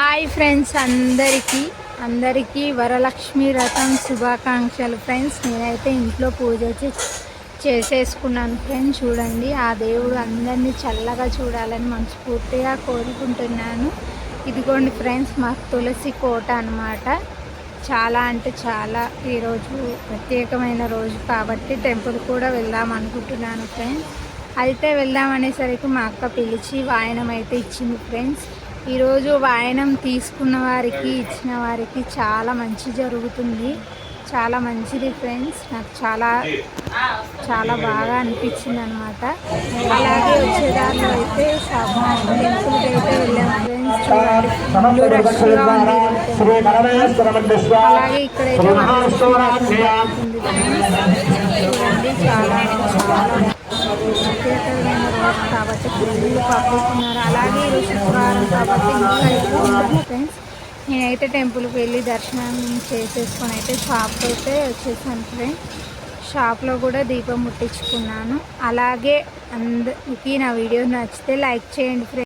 Hi friends అందరికీ. అందరికీ వరలక్ష్మి రథం శుభాకాంక్షలు ఫ్రెండ్స్. నేనైతే ఇంట్లో పూజ చే- చేసేసుకున్నాను ఫ్రెండ్స్. చూడండి ఆ దేవుడు అందరినీ చల్లగా చూడాలని మనస్ఫూర్తిగా కోరుకుంటున్నాను. ఇదిగోండి ఫ్రెండ్స్ మా తులసి కోట అన్నమాట. చాలా అంటే చాలా ఈరోజు ప్రత్యేకమైన రోజు కాబట్టి టెంపుల్ కూడా వెళ్దాం అనుకుంటున్నాను ఫ్రెండ్స్. అయితే వెళ్దాం అనేసరికి మా అక్క పిలిచి వాయనం అయితే ఇచ్చింది ఫ్రెండ్స్. ఈరోజు వాయనం తీసుకున్న వారికి ఇచ్చిన వారికి చాలా మంచి జరుగుతుంది. చాలా మంచిది ఫ్రెండ్స్. నాకు చాలా చాలా బాగా అనిపించింది అనమాట అలాగే వచ్చేదారిలో అయితే టెంపుల్కి అయితే వెళ్ళాము ఫ్రెండ్స్. చూడండి ఫుల్ రష్గా ఉంది. ఈరోజు శ్రీ గణేశ్వరమండిస్వ అలాగే ఇక్కడైతే వరలక్ష్మి వ్రతం జరుగుతుంది ఫ్రెండ్స్. చూడండి చాలా అంటే చాలా ప్రత్యేకమైన రోజు అలాగే ఈరోజు శుక్రవారం కాబట్టి ఇంకా ఎక్కువ ఫ్రెండ్స్ నేనైతే టెంపుల్కి వెళ్ళి దర్శనం చేసేసుకొని అయితే షాప్కి అయితే వచ్చేసాను ఫ్రెండ్స్ షాప్లో కూడా దీపం ముట్టించుకున్నాను. అలాగే అందరికీ నా వీడియో నచ్చితే లైక్ చేయండి ఫ్రెండ్స్